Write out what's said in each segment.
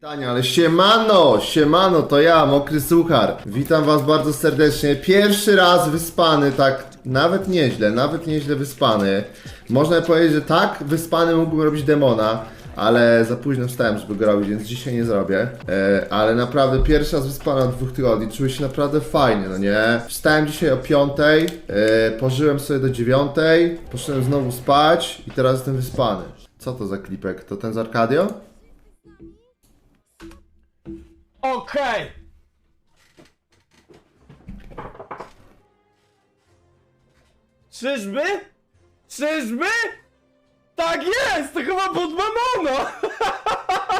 Tania, ale siemano, siemano, to ja, Mokry Suchar. Witam was bardzo serdecznie. Pierwszy raz wyspany, tak nawet nieźle, nawet nieźle wyspany. Można powiedzieć, że tak wyspany mógłbym robić demona, ale za późno wstałem, żeby go robić, więc dzisiaj nie zrobię. E, ale naprawdę pierwszy raz wyspany od dwóch tygodni, czuję się naprawdę fajnie, no nie? Wstałem dzisiaj o piątej, e, pożyłem sobie do dziewiątej, poszedłem znowu spać i teraz jestem wyspany. Co to za klipek? To ten z Arcadio? Okej! Czyżby? Czyżby? Tak jest! To chyba bud mamona!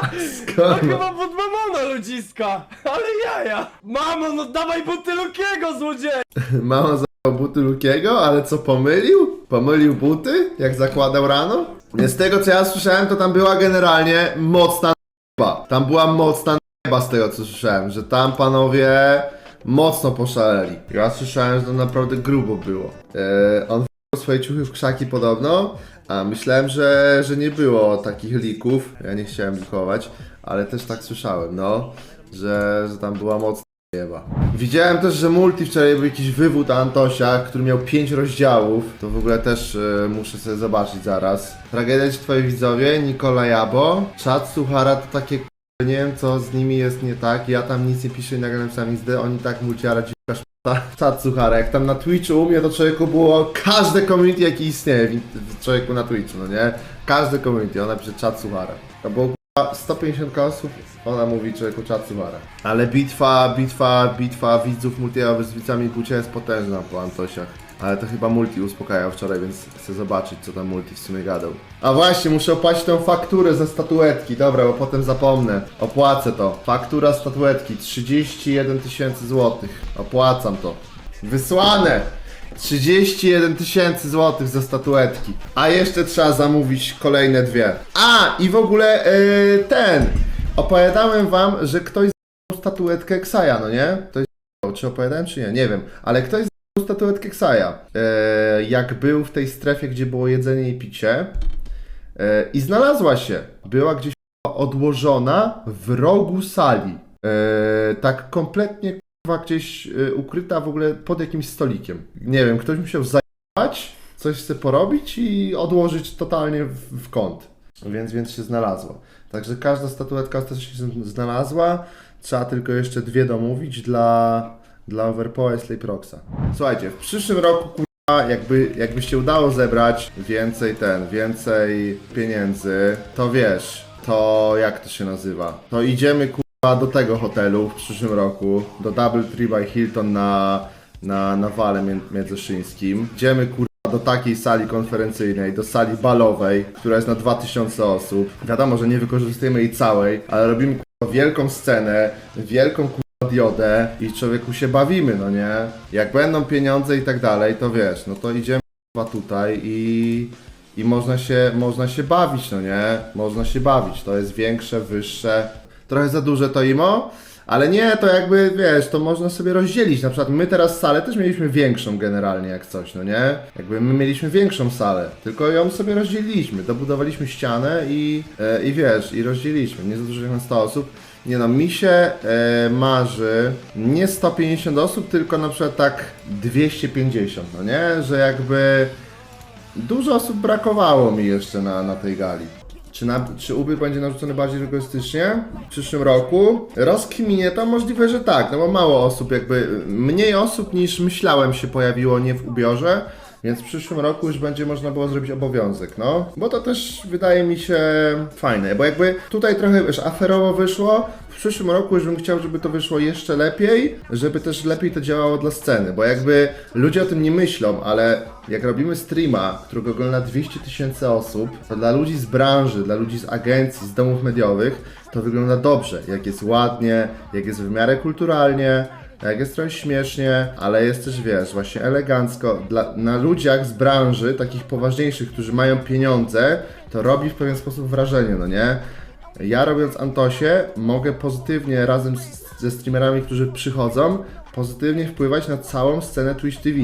To Skąd? chyba bud mamona, ludziska! Ale jaja! Mamo, no dawaj buty Lukiego, złodziej! Mama zabrał buty Lukiego, ale co pomylił? Pomylił buty, jak zakładał rano? Nie, Z tego co ja słyszałem, to tam była generalnie mocna chyba. Tam była mocna chyba z tego co słyszałem, że tam panowie mocno poszaleli. Ja słyszałem, że to naprawdę grubo było. Eee, on wziął swoje ciuchy w krzaki podobno, a myślałem, że, że nie było takich lików. Ja nie chciałem likować, ale też tak słyszałem, no, że, że tam była mocna Jeba. Widziałem też, że multi wczoraj był jakiś wywód Antosia, który miał 5 rozdziałów. To w ogóle też e, muszę sobie zobaczyć zaraz. Tragedia ci twoi widzowie, Nikola Jabo. Czat Suchara to takie nie wiem co z nimi jest nie tak. Ja tam nic nie piszę i nagle napisałem XD, oni tak multiara dziwka szpata. Czat Suchara, jak tam na Twitchu u mnie to człowieku było każde community jaki istnieje w, w człowieku na Twitchu, no nie? Każde community, ona pisze czat Suchara. To było k***a, 150 osób, ona mówi człowieku czat Suchara. Ale bitwa, bitwa, bitwa widzów multiego z widzami Bucia jest potężna po Antosiach. Ale to chyba multi uspokajał wczoraj, więc chcę zobaczyć co tam multi w sumie gadał. A właśnie, muszę opłacić tą fakturę ze statuetki, dobra, bo potem zapomnę. Opłacę to. Faktura statuetki, 31 tysięcy złotych. Opłacam to. Wysłane! 31 tysięcy złotych za statuetki. A jeszcze trzeba zamówić kolejne dwie. A, i w ogóle yy, ten. Opowiadałem wam, że ktoś statuetkę Ksaja, no nie? To jest czy opowiadałem, czy nie? Nie wiem. Ale ktoś statuetkę Ksaja. E, jak był w tej strefie, gdzie było jedzenie i picie. E, I znalazła się. Była gdzieś odłożona w rogu sali. E, tak kompletnie gdzieś ukryta w ogóle pod jakimś stolikiem. Nie wiem, ktoś musiał zajmować, coś chce porobić i odłożyć totalnie w, w kąt. Więc, więc się znalazło. Także każda statuetka też się znalazła. Trzeba tylko jeszcze dwie domówić dla, dla Overpoa i Slayproxa. Słuchajcie, w przyszłym roku kurwa, jakby, jakby się udało zebrać więcej ten, więcej pieniędzy, to wiesz, to jak to się nazywa? To idziemy kurwa do tego hotelu w przyszłym roku, do Double Tree by Hilton na, na, na Wale Mię- Międzyszyńskim. Idziemy kurwa do takiej sali konferencyjnej, do sali balowej, która jest na 2000 osób. Wiadomo, że nie wykorzystujemy jej całej, ale robimy kurwa, wielką scenę, wielką kurwa diodę i człowieku się bawimy, no nie? Jak będą pieniądze i tak dalej, to wiesz, no to idziemy tutaj i, i można, się, można się bawić, no nie? Można się bawić, to jest większe, wyższe. Trochę za duże to imo, ale nie, to jakby, wiesz, to można sobie rozdzielić. Na przykład my teraz salę też mieliśmy większą generalnie jak coś, no nie? Jakby my mieliśmy większą salę, tylko ją sobie rozdzieliliśmy. Dobudowaliśmy ścianę i, e, i wiesz, i rozdzieliliśmy. Nie za dużo jak na 100 osób. Nie no, mi się e, marzy nie 150 osób, tylko na przykład tak 250, no nie? Że jakby dużo osób brakowało mi jeszcze na, na tej gali. Czy, na, czy będzie narzucony bardziej rygorystycznie w przyszłym roku? Rozkminię to możliwe, że tak, no bo mało osób, jakby mniej osób niż myślałem się pojawiło nie w ubiorze, więc w przyszłym roku już będzie można było zrobić obowiązek, no. Bo to też wydaje mi się fajne, bo jakby tutaj trochę wiesz, aferowo wyszło, w przyszłym roku już bym chciał, żeby to wyszło jeszcze lepiej, żeby też lepiej to działało dla sceny, bo jakby ludzie o tym nie myślą, ale jak robimy streama, którego ogląda 200 tysięcy osób, to dla ludzi z branży, dla ludzi z agencji, z domów mediowych, to wygląda dobrze. Jak jest ładnie, jak jest w miarę kulturalnie, jak jest trochę śmiesznie, ale jest też, wiesz, właśnie elegancko. Dla, na ludziach z branży, takich poważniejszych, którzy mają pieniądze, to robi w pewien sposób wrażenie, no nie? Ja robiąc Antosie, mogę pozytywnie razem z, ze streamerami, którzy przychodzą, pozytywnie wpływać na całą scenę Twitch TV.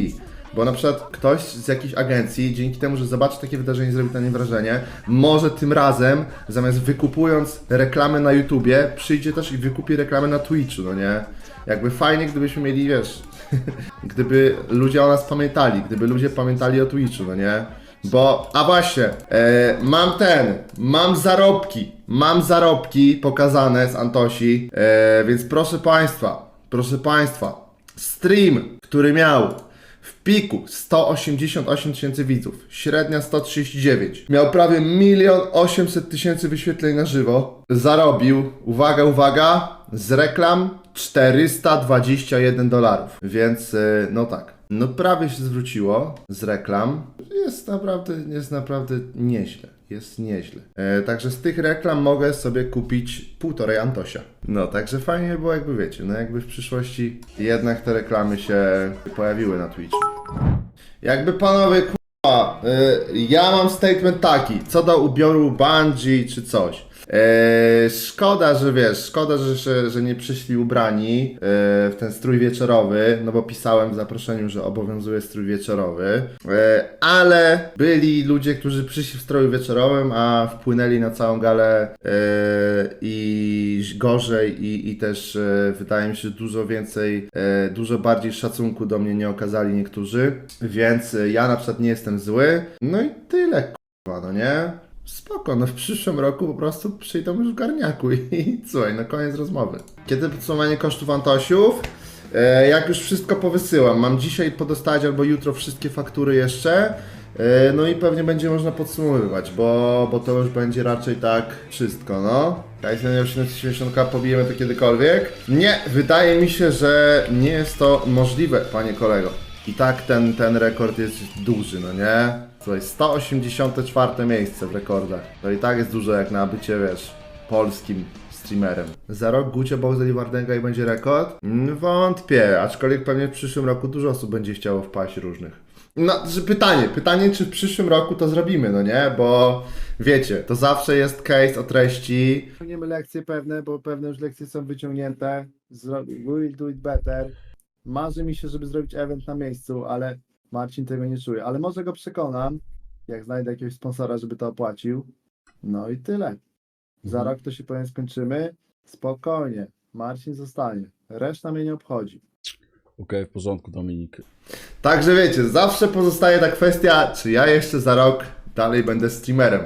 Bo na przykład ktoś z jakiejś agencji, dzięki temu, że zobaczy takie wydarzenie, zrobi na nie wrażenie, może tym razem, zamiast wykupując reklamy na YouTubie, przyjdzie też i wykupi reklamę na Twitchu, no nie? Jakby fajnie, gdybyśmy mieli, wiesz, gdyby ludzie o nas pamiętali, gdyby ludzie pamiętali o Twitchu, no nie? Bo, a właśnie, e, mam ten, mam zarobki, mam zarobki pokazane z Antosi, e, więc proszę Państwa, proszę Państwa, stream, który miał w piku 188 tysięcy widzów, średnia 139, miał prawie 1 800 tysięcy wyświetleń na żywo, zarobił, uwaga, uwaga, z reklam 421 dolarów, więc e, no tak, no prawie się zwróciło z reklam, jest naprawdę, jest naprawdę nieźle. Jest nieźle. E, także z tych reklam mogę sobie kupić półtorej Antosia. No, także fajnie by było, jakby wiecie, no jakby w przyszłości jednak te reklamy się pojawiły na Twitchu. Jakby panowie, kurwa, y, ja mam statement taki, co do ubioru Bungie czy coś. E, szkoda, że wiesz, szkoda, że, że, że nie przyszli ubrani e, w ten strój wieczorowy, no bo pisałem w zaproszeniu, że obowiązuje strój wieczorowy, e, ale byli ludzie, którzy przyszli w stroju wieczorowym, a wpłynęli na całą galę i gorzej i, i też e, wydaje mi się, dużo więcej, e, dużo bardziej szacunku do mnie nie okazali niektórzy, więc e, ja na przykład nie jestem zły, no i tyle, kurwa, no nie? Spoko, no w przyszłym roku po prostu przyjdą już w garniaku i, i słuchaj, no koniec rozmowy. Kiedy podsumowanie kosztów Antosiów? E, jak już wszystko powysyłam, mam dzisiaj podostać albo jutro wszystkie faktury jeszcze, e, no i pewnie będzie można podsumowywać, bo, bo to już będzie raczej tak wszystko, no. Miał 770k, pobijemy to kiedykolwiek? Nie, wydaje mi się, że nie jest to możliwe, panie kolego. I tak ten, ten rekord jest duży, no nie? Słuchaj, 184 miejsce w rekordach. To i tak jest dużo jak na bycie, wiesz, polskim streamerem. Za rok Gucio, Bowser i Wardenga i będzie rekord? Mm, Wątpię, aczkolwiek pewnie w przyszłym roku dużo osób będzie chciało wpaść różnych. No, że pytanie, pytanie czy w przyszłym roku to zrobimy, no nie? Bo wiecie, to zawsze jest case o treści. Wyciągniemy lekcje pewne, bo pewne już lekcje są wyciągnięte. Zro- we will do it better. Marzy mi się, żeby zrobić event na miejscu, ale Marcin tego nie czuje. Ale może go przekonam, jak znajdę jakiegoś sponsora, żeby to opłacił. No i tyle. Za rok to się powiem skończymy. Spokojnie. Marcin zostanie. Reszta mnie nie obchodzi. Okej, w porządku, Dominik. Także wiecie, zawsze pozostaje ta kwestia, czy ja jeszcze za rok dalej będę streamerem,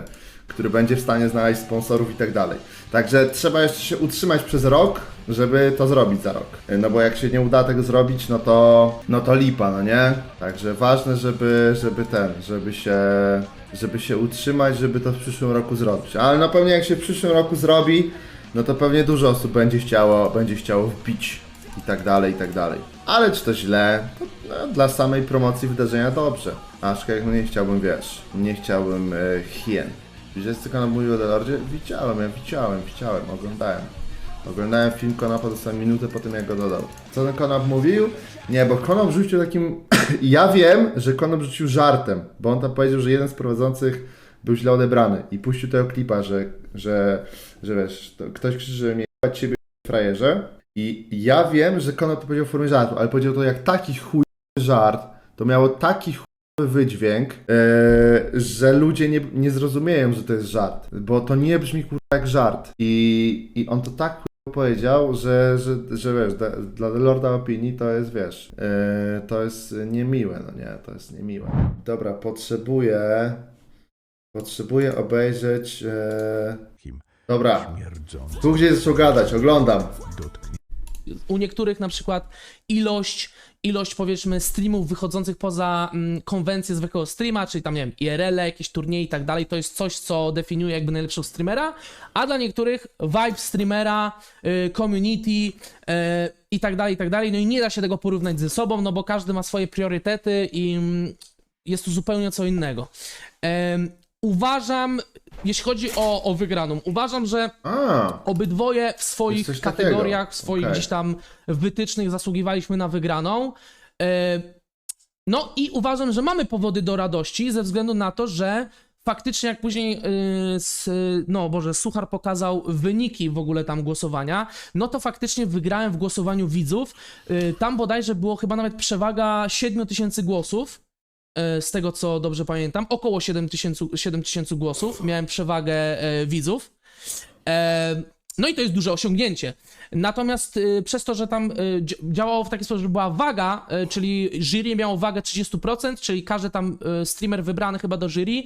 który będzie w stanie znaleźć sponsorów i tak dalej. Także trzeba jeszcze się utrzymać przez rok, żeby to zrobić za rok. No bo jak się nie uda tego zrobić, no to, no to lipa, no nie? Także ważne, żeby, żeby ten, żeby się, żeby się utrzymać, żeby to w przyszłym roku zrobić. Ale na pewno jak się w przyszłym roku zrobi, no to pewnie dużo osób będzie chciało, będzie chciało wbić i tak dalej, i tak dalej. Ale czy to źle? To, no, dla samej promocji wydarzenia dobrze. Aczkolwiek no nie chciałbym, wiesz, nie chciałbym e, hien. Widziałeś co Konop mówił o The Lordzie? Widziałem, ja widziałem, widziałem, oglądałem. Oglądałem film Konapa, dostałem minutę po tym jak go dodał. Co ten Konop mówił? Nie, bo Konop rzucił takim... ja wiem, że Konop rzucił żartem, bo on tam powiedział, że jeden z prowadzących był źle odebrany i puścił tego klipa, że, że, że wiesz, to ktoś krzyczy, że mnie ciebie frajerze i ja wiem, że Konop to powiedział w formie żartu, ale powiedział to jak taki chuj żart, to miało taki chujowy wydźwięk, e, że ludzie nie, nie zrozumieją, że to jest żart, bo to nie brzmi kurwa jak żart i, i on to tak powiedział, że, że, że wiesz, da, dla Lorda opinii to jest, wiesz, e, to jest niemiłe, no nie, to jest niemiłe. Dobra, potrzebuję, potrzebuję obejrzeć, e, dobra, tu gdzie zaczął gadać, oglądam. u niektórych na przykład ilość, ilość powiedzmy streamów wychodzących poza mm, konwencję zwykłego streama, czyli tam nie wiem, IRL, jakieś turnieje i tak dalej, to jest coś, co definiuje jakby najlepszego streamera, a dla niektórych vibe streamera, y, community y, i tak dalej, i tak dalej, no i nie da się tego porównać ze sobą, no bo każdy ma swoje priorytety i mm, jest to zupełnie co innego. Em, uważam, jeśli chodzi o, o wygraną, uważam, że A, obydwoje w swoich coś takiego. kategoriach, w swoich Okej. gdzieś tam wytycznych zasługiwaliśmy na wygraną. E, No i uważam, że mamy powody do radości ze względu na to, że faktycznie jak później, s, no Boże, Suchar pokazał wyniki w ogóle tam głosowania, no to faktycznie wygrałem w głosowaniu widzów. Yy, tam bodajże było chyba nawet przewaga 7 tysięcy głosów. Yy, Z tego co dobrze pamiętam, około 7 tysięcy 7 tysięcy głosów miałem przewagę yy, widzów. No i to jest duże osiągnięcie. Natomiast y, przez to, że tam y, dzi- działało w taki sposób, że była waga, y, czyli jury miało wagę 30%, czyli każdy tam streamer wybrany chyba do jury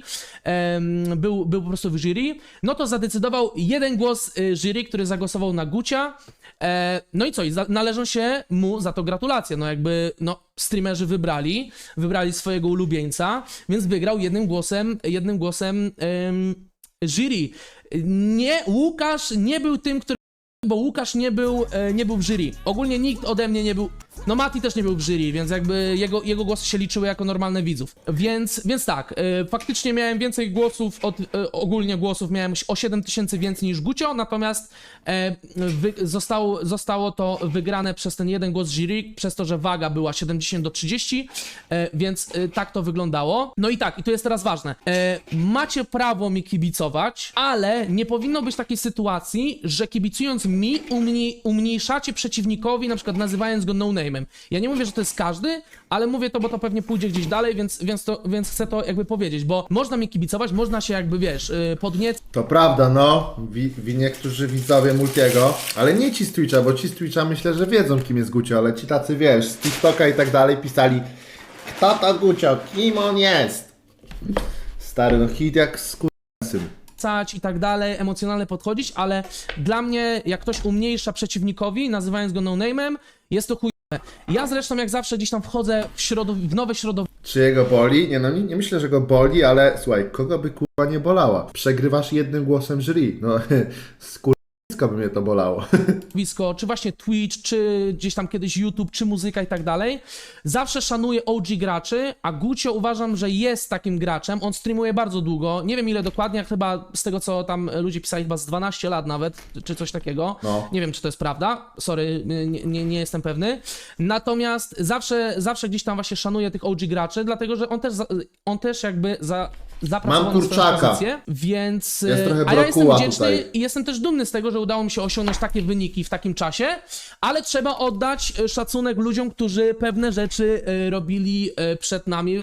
był, był po prostu w jury, no to zadecydował jeden głos jury, który zagłosował na Gucia. E, No i co? I należą się mu za to gratulacje. No jakby, no, streamerzy wybrali, wybrali swojego ulubieńca, więc wygrał jednym głosem, jednym głosem em, jury. Nie, Łukasz nie był tym, który bo Łukasz nie był, e, nie był w jury. Ogólnie nikt ode mnie nie był. No Mati też nie był w jury, więc jakby jego, jego głosy się liczyły jako normalne widzów. Więc, więc tak, e, faktycznie miałem więcej głosów, od, e, ogólnie głosów miałem o 7 tysięcy więcej niż Gucio, natomiast e, wy, zostało, zostało to wygrane przez ten jeden głos jury, przez to, że waga była 70 do 30, e, więc tak to wyglądało. No i tak, i to jest teraz ważne. Macie prawo mi kibicować, ale nie powinno być takiej sytuacji, że kibicując mi umniej, umniejszacie przeciwnikowi, na przykład nazywając go Ja nie mówię, że to jest każdy, ale mówię to, bo to pewnie pójdzie gdzieś dalej, więc, więc, to, więc chcę to jakby powiedzieć, bo można mi kibicować, można się jakby, wiesz, yy, podniecać, To prawda, no. Wi, wi niektórzy widzowie Multiego, ale nie ci z Twitcha, bo ci z Twitcha myślę, że wiedzą kim jest Gucio, ale ci tacy, wiesz, z TikToka i tak dalej pisali Kto to Gucio? Kim on jest? Stary, no hit jak skurwysyn. i tak dalej, emocjonalnie podchodzić, ale dla mnie, jak ktoś umniejsza przeciwnikowi, nazywając go no-name'em, jest to chujowe. Ja zresztą jak zawsze gdzieś tam wchodzę w, środow- w nowe środowisko, Czy jego boli? Nie no, nie, nie myślę, że go boli, ale słuchaj, kogo by kurwa nie bolała? Przegrywasz jednym głosem jury. No, skurwisko by mnie to bolało. środowisko, czy właśnie Twitch, czy gdzieś tam kiedyś YouTube, czy muzyka i tak dalej. Zawsze szanuję OG graczy, a Gucio uważam, że jest takim graczem. On streamuje bardzo długo, nie wiem ile dokładnie, chyba z tego co tam ludzie pisali, chyba z 12 lat nawet, czy coś takiego. No. Nie wiem, czy to jest prawda, sorry, nie, nie, nie jestem pewny. Natomiast zawsze, zawsze gdzieś tam właśnie szanuję tych OG graczy, dlatego że on też, za- on też jakby za, zapracował Mam kurczaka. pozycję, więc... Jest trochę a ja jestem wdzięczny tutaj. i jestem też dumny z tego, że udało mi się osiągnąć takie wyniki w takim czasie, ale trzeba oddać e, szacunek ludziom, którzy pewne rzeczy e, robili e, przed nami, e,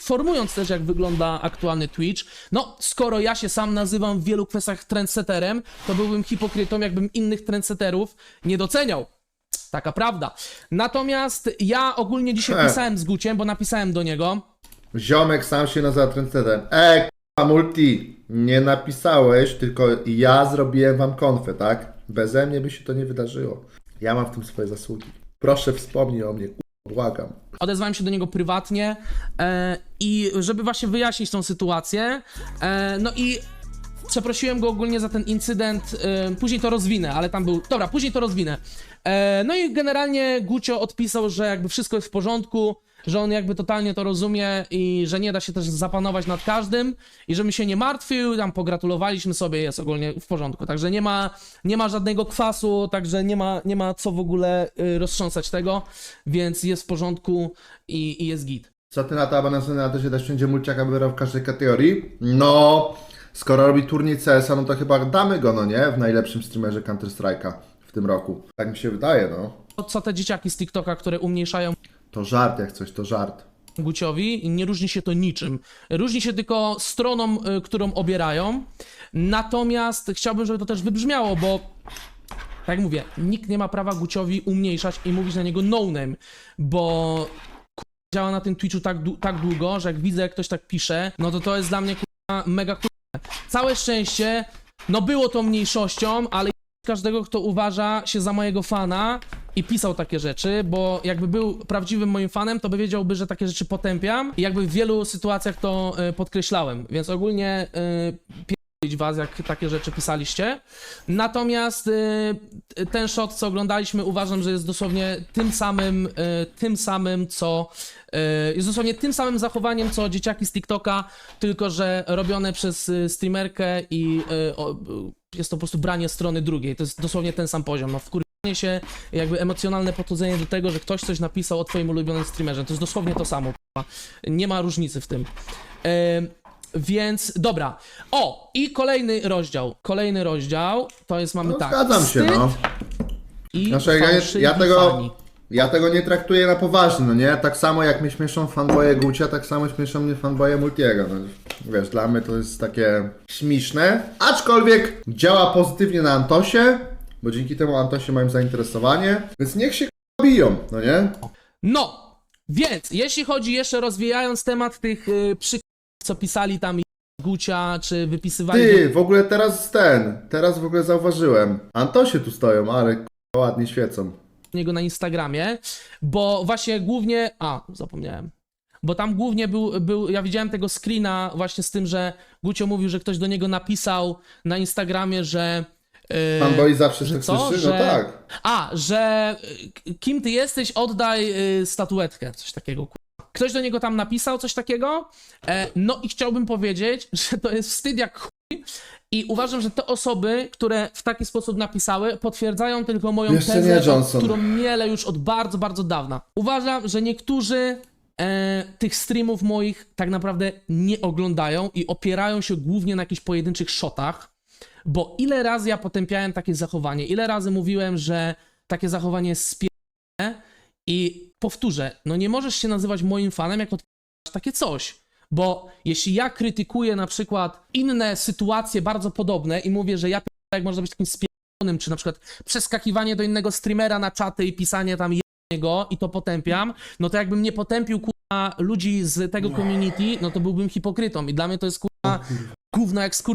formując też jak wygląda aktualny Twitch. No, skoro ja się sam nazywam w wielu kwestiach trendseterem, to byłbym hipokrytą, jakbym innych trendseterów nie doceniał. Taka prawda. Natomiast ja ogólnie dzisiaj pisałem z Guciem, bo napisałem do niego, Ziomek sam się nazywa trendsetem. E, k***a, multi, nie napisałeś, tylko ja zrobiłem wam konfę, tak? Beze mnie by się to nie wydarzyło. Ja mam w tym swoje zasługi. Proszę wspomnij o mnie, k***a, błagam. odezwałem się do niego prywatnie e, i żeby właśnie wyjaśnić tą sytuację. E, no i przeprosiłem go ogólnie za ten incydent. E, później to rozwinę, ale tam był. Dobra, później to rozwinę. E, no i generalnie Gucio odpisał, że jakby wszystko jest w porządku. Że on jakby totalnie to rozumie i że nie da się też zapanować nad każdym i żebym się nie martwił, tam pogratulowaliśmy sobie, jest ogólnie w porządku. Także nie ma, nie ma żadnego kwasu, także nie ma, nie ma co w ogóle y, roztrząsać tego, więc jest w porządku i, i jest git. Co ty na to, następnym razie dać wszędzie mulciaka wybierał w każdej kategorii? No, skoro robi turniej CS-a, no to chyba damy go, no nie? W najlepszym streamerze Counter-Strike'a w tym roku. Tak mi się wydaje, no. Co te dzieciaki z TikToka, które umniejszają To żart jak coś, to żart. Guciowi, nie różni się to niczym. Różni się tylko stroną, y, którą obierają. Natomiast chciałbym, żeby to też wybrzmiało, bo tak jak mówię, nikt nie ma prawa Guciowi umniejszać i mówić na niego no-name, bo ku- działa na tym Twitchu tak, tak długo, że jak widzę, jak ktoś tak pisze, no to to jest dla mnie mega kurwa. Całe szczęście, no było to mniejszością, ale każdego, kto uważa się za mojego fana i pisał takie rzeczy, bo jakby był prawdziwym moim fanem, to by wiedziałby, że takie rzeczy potępiam i jakby w wielu sytuacjach to y, podkreślałem, więc ogólnie y, pierdolić was, jak takie rzeczy pisaliście. Natomiast y, ten shot, co oglądaliśmy, uważam, że jest dosłownie tym samym, y, tym samym, co jest dosłownie tym samym zachowaniem, co dzieciaki z TikToka, tylko że robione przez streamerkę i jest to po prostu branie strony drugiej. To jest dosłownie ten sam poziom. No, wkurwienie się, jakby emocjonalne podchodzenie do tego, że ktoś coś napisał o twoim ulubionym streamerze. To jest dosłownie to samo. k***a. Nie ma różnicy w tym. Ym, Więc dobra. O, i kolejny rozdział. Kolejny rozdział. To jest mamy No, tak. zgadzam się, wstyd no. I Znaczy, ja, fałszywi ja tego. fani. Ja tego nie traktuję na poważnie, no nie? Tak samo jak mnie śmieszą fanboye Gucia, tak samo śmieszą mnie fanboye Multiego. No, wiesz, dla mnie to jest takie śmieszne, aczkolwiek działa pozytywnie na Antosie, bo dzięki temu Antosie mają zainteresowanie, więc niech się k***a biją, no nie? No, więc jeśli chodzi jeszcze rozwijając temat tych y, przykładów, co pisali tam Gucia, czy wypisywali Ty, w ogóle teraz ten, teraz w ogóle zauważyłem. Antosie tu stoją, ale k***a, ładnie świecą. Niego na Instagramie, bo właśnie głównie, a, zapomniałem. Bo tam głównie był, był, ja widziałem tego screena właśnie z tym, że Gucio mówił, że ktoś do niego napisał na Instagramie, że... Fanboy zawsze że tak co? słyszy? Że- No tak. A, że y, kim ty jesteś, oddaj y, statuetkę, coś takiego. Ktoś do niego tam napisał coś takiego. E, no i chciałbym powiedzieć, że to jest wstyd jak chuj. I uważam, że te osoby, które w taki sposób napisały, potwierdzają tylko moją Jeszcze tezę, nie, Johnson. którą mielę już od bardzo, bardzo dawna. Uważam, że niektórzy e, tych streamów moich tak naprawdę nie oglądają i opierają się głównie na jakichś pojedynczych shotach. Bo ile razy ja potępiałem takie zachowanie, ile razy mówiłem, że takie zachowanie jest spierne i powtórzę, no nie możesz się nazywać moim fanem, jak odpierasz takie coś. Bo jeśli ja krytykuję na przykład inne sytuacje bardzo podobne i mówię, że ja jak można być takim spierdonym, czy na przykład przeskakiwanie do innego streamera na czaty i pisanie tam go i to potępiam, no to jakbym nie potępił kurwa ludzi z tego community, no to byłbym hipokrytą i dla mnie to jest kurwa gówno jak skur...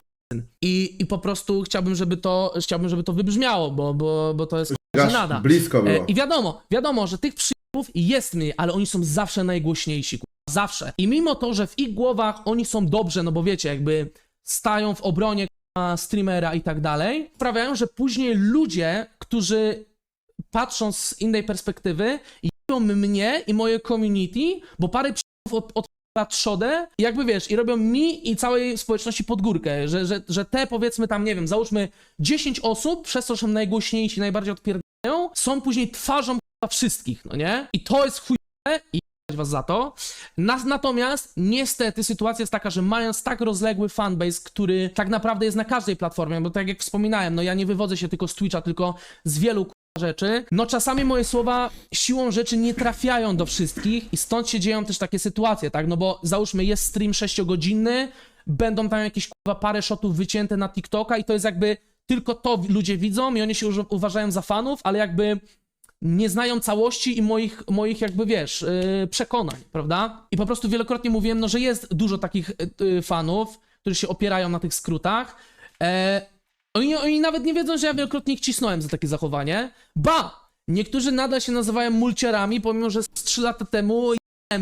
I, I po prostu chciałbym, żeby to, chciałbym, żeby to wybrzmiało, bo, bo, bo to jest żenada. blisko E, było. I wiadomo, wiadomo, że tych przyjmów jest mniej, ale oni są zawsze najgłośniejsi, zawsze. I mimo to, że w ich głowach oni są dobrze, no bo wiecie, jakby stają w obronie streamera i tak dalej, sprawiają, że później ludzie, którzy patrzą z innej perspektywy, jebią mnie i moje community, bo parę przyjmów od, od trzodę jakby wiesz, i robią mi i całej społeczności pod górkę, że, że, że te powiedzmy tam, nie wiem, załóżmy 10 osób, przez to, że najgłośniejsi, najbardziej odpierdają, są później twarzą wszystkich, no nie? I to jest chujowe i was za to. Nas, natomiast niestety sytuacja jest taka, że mając tak rozległy fanbase, który tak naprawdę jest na każdej platformie, bo tak jak wspominałem, no ja nie wywodzę się tylko z Twitcha, tylko z wielu rzeczy, no czasami moje słowa siłą rzeczy nie trafiają do wszystkich i stąd się dzieją też takie sytuacje, tak? No bo załóżmy jest stream 6-godzinny, będą tam jakieś kurwa parę shotów wycięte na TikToka i to jest jakby tylko to ludzie widzą i oni się uważają za fanów, ale jakby nie znają całości i moich, moich jakby wiesz, yy, przekonań, prawda? I po prostu wielokrotnie mówiłem, no, że jest dużo takich yy, fanów, którzy się opierają na tych skrótach. E, oni, oni nawet nie wiedzą, że ja wielokrotnie ich cisnąłem za takie zachowanie. Ba! Niektórzy nadal się nazywają mulciarami, pomimo że z 3 lata temu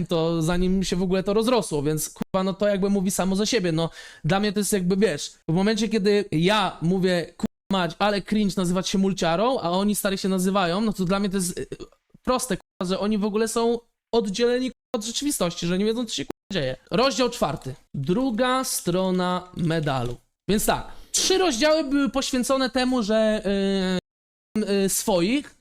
to, zanim się w ogóle to rozrosło, więc kurwa, no to jakby mówi samo za siebie. No, dla mnie to jest jakby, wiesz, w momencie, kiedy ja mówię, mać, ale cringe nazywać się mulciarą, a oni stary się nazywają, no to dla mnie to jest y, proste, kurwa, że oni w ogóle są oddzieleni od rzeczywistości, że nie wiedzą, co się dzieje. Rozdział czwarty. Druga strona medalu. Więc tak, trzy rozdziały były poświęcone temu, że yy, swoich,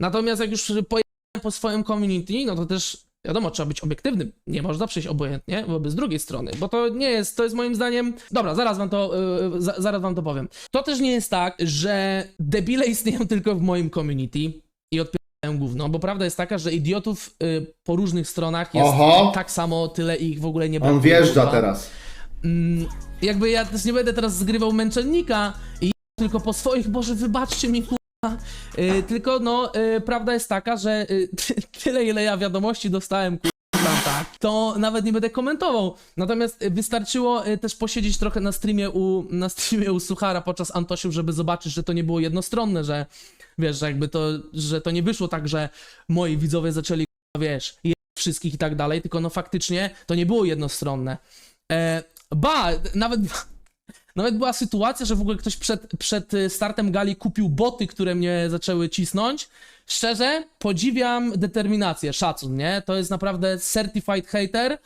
natomiast jak już pojechałem po swoim community, no to też wiadomo, trzeba być obiektywnym. Nie można przejść obojętnie wobec drugiej strony, bo to nie jest, to jest moim zdaniem. Dobra, zaraz wam to, yy, za, zaraz wam to powiem. To też nie jest tak, że debile istnieją tylko w moim community i odpierają gówno, bo prawda jest taka, że idiotów yy, po różnych stronach jest Oho. tak samo, tyle ich w ogóle nie brakuje. On wjeżdża teraz. Mm, jakby ja też nie będę teraz zgrywał męczennika i tylko po swoich, Boże, wybaczcie mi, Y, tylko no, y, prawda jest taka, że y, tyle ile ja wiadomości dostałem, tam tak, to nawet nie będę komentował. Natomiast wystarczyło też posiedzieć trochę na streamie u, na streamie u Suchara podczas Antosiów, żeby zobaczyć, że to nie było jednostronne, że wiesz, że jakby to, że to nie wyszło tak, że moi widzowie zaczęli, wiesz, wszystkich i tak dalej, tylko no faktycznie to nie było jednostronne. E, ba, nawet, nawet była sytuacja, że w ogóle ktoś przed, przed y, startem gali kupił boty, które mnie zaczęły cisnąć. Szczerze, podziwiam determinację, szacun, nie? To jest naprawdę certified hater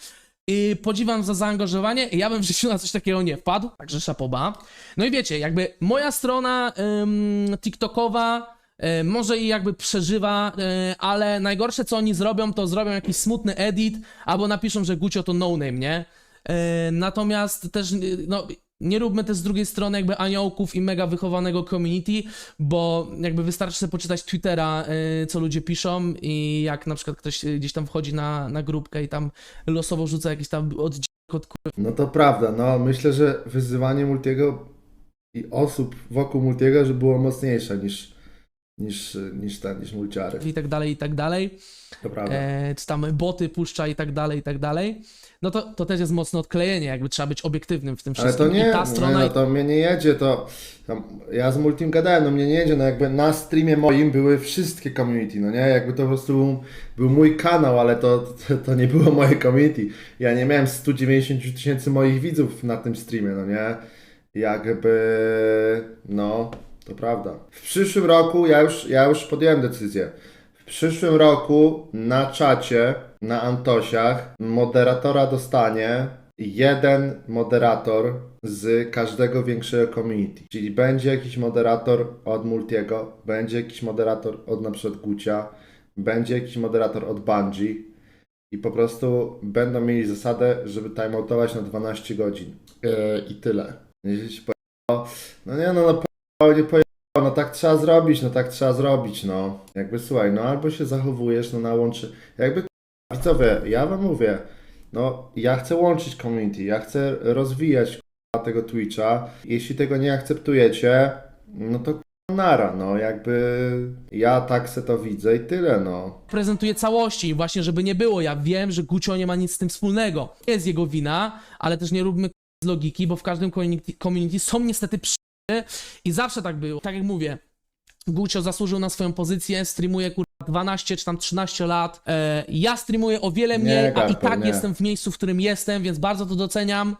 i podziwiam za zaangażowanie. Ja bym w życiu na coś takiego nie wpadł, także szapoba. No i wiecie, jakby moja strona ym, TikTokowa y, może i jakby przeżywa, y, ale najgorsze co oni zrobią, to zrobią jakiś smutny edit albo napiszą, że Gucio to no name, nie? E, natomiast też, y, no, nie róbmy też z drugiej strony jakby aniołków i mega wychowanego community, bo jakby wystarczy sobie poczytać Twittera, y, co ludzie piszą i jak na przykład ktoś y, gdzieś tam wchodzi na, na grupkę i tam losowo rzuca jakiś tam od od No to prawda, no myślę, że wyzywanie Multiego i osób wokół Multiego, że było mocniejsze niż, niż, niż ten, niż Mulciary. i tak dalej, i tak dalej. To prawda. e, czy tam boty puszcza i tak dalej, i tak dalej, no to, to też jest mocne odklejenie, jakby trzeba być obiektywnym w tym Ale wszystkim. to nie, I ta nie, strona, no to mnie nie jedzie, to tam, ja z Multim gadałem, no mnie nie jedzie, no jakby na streamie moim były wszystkie community, no nie, jakby to po prostu był, był mój kanał, ale to, to, to nie było moje community. Ja nie miałem 190 tysięcy moich widzów na tym streamie, no nie, jakby, no, to prawda. W przyszłym roku ja już, ja już podjąłem decyzję. W przyszłym roku na czacie, na Antosiach, moderatora dostanie jeden moderator z każdego większego community. Czyli będzie jakiś moderator od Multiego, będzie jakiś moderator od na przykład Gucia, będzie jakiś moderator od Bungie i po prostu będą mieli zasadę, żeby timeoutować na 12 godzin. Yy, I tyle. Jeśli się pojebało, no nie no, no nie pojebało, no tak trzeba zrobić, no tak trzeba zrobić, no. Jakby słuchaj, no albo się zachowujesz, no na łączy, jakby widzowie, ja wam mówię, no ja chcę łączyć community, ja chcę rozwijać k***a, tego Twitcha. Jeśli tego nie akceptujecie, no to k***a, nara, no jakby ja tak se to widzę i tyle, no. prezentuje całości właśnie, żeby nie było, ja wiem, że Gucio nie ma nic z tym wspólnego. Jest jego wina, ale też nie róbmy z logiki, bo w każdym community, community są niestety przy i zawsze tak było. Tak jak mówię, Gucio zasłużył na swoją pozycję, streamuje kurwa 12 czy tam 13 lat. E, ja streamuję o wiele Nie, mniej, a i tak nie. jestem w miejscu, w którym jestem, więc bardzo to doceniam.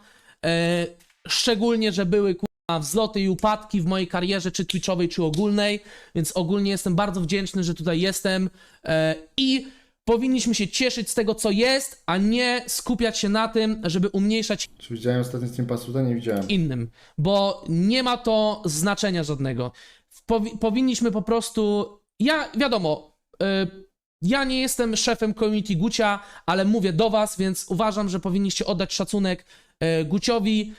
E, szczególnie, że były kurwa wzloty i upadki w mojej karierze, czy twitchowej, czy ogólnej, więc ogólnie jestem bardzo wdzięczny, że tutaj jestem e, i powinniśmy się cieszyć z tego, co jest, a nie skupiać się na tym, żeby umniejszać Czy widziałem ostatni stream Pasuda? Nie widziałem. innym, bo nie ma to znaczenia żadnego. Powi- powinniśmy po prostu. Ja, wiadomo, y, ja nie jestem szefem community Gucia, ale mówię do Was, więc uważam, że powinniście oddać szacunek y, Guciowi,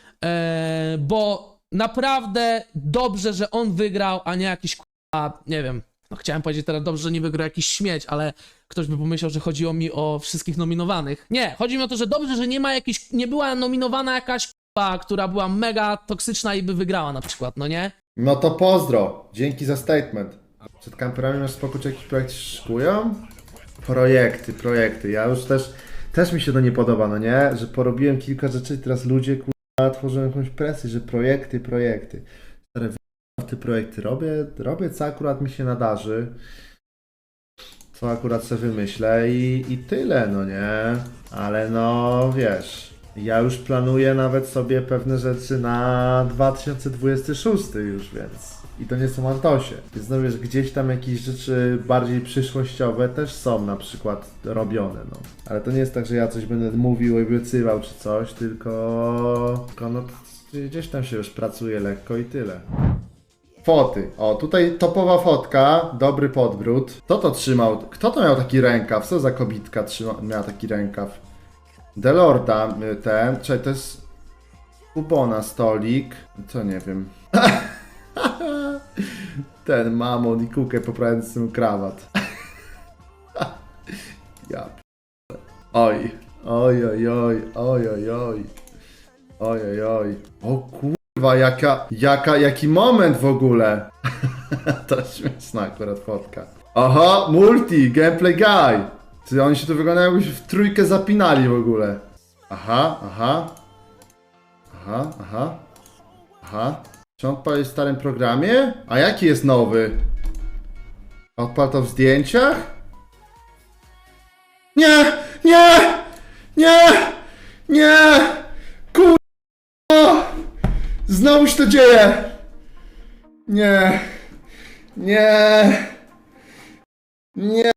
y, bo naprawdę dobrze, że on wygrał, a nie jakiś a nie wiem. No chciałem powiedzieć teraz dobrze, że nie wygrał jakiś śmieć, ale ktoś by pomyślał, że chodziło mi o wszystkich nominowanych. Nie, chodzi mi o to, że dobrze, że nie ma jakiejś, nie była nominowana jakaś k***a, która była mega toksyczna i by wygrała na przykład, no nie? No to pozdro. Dzięki za statement. Przed kamperami masz spokój, czy jakiś projekt szykują? Projekty, projekty. Ja już też, też mi się to nie podoba, no nie? Że porobiłem kilka rzeczy i teraz ludzie, kurwa, tworzą jakąś presję, że projekty, projekty. Stare te projekty robię, robię co akurat mi się nadarzy. Co akurat sobie wymyślę i, i tyle, no nie? Ale no, wiesz... Ja już planuję nawet sobie pewne rzeczy na 2026 już, więc. I to nie są Antosie. Więc no wiesz, gdzieś tam jakieś rzeczy bardziej przyszłościowe też są na przykład robione, no. Ale to nie jest tak, że ja coś będę mówił obiecywał czy coś, tylko... tylko no gdzieś tam się już pracuje lekko i tyle. Foty. O, tutaj topowa fotka, dobry podbród. Kto to trzymał? Kto to miał taki rękaw? Co za kobitka trzyma, miała taki rękaw? Delorda y, ten, czekaj, to jest kupona stolik, co nie wiem. ten mamon i kukę poprawiając tym krawat. ja Oj, oj, oj, oj, oj, oj, oj. Oj, oj. O kurwa, jaka, jaka, jaki moment w ogóle. to śmieszna akurat fotka. Aha, multi, gameplay guy. Czy oni się tu wyglądają jakbyś w trójkę zapinali w ogóle. Aha, aha. Aha, aha. Aha. Czy on odpalił w starym programie? A jaki jest nowy? Odpal to w zdjęciach? Nie! Nie! Nie! Nie! Znowu się to dzieje! Nie! Nie! Nie!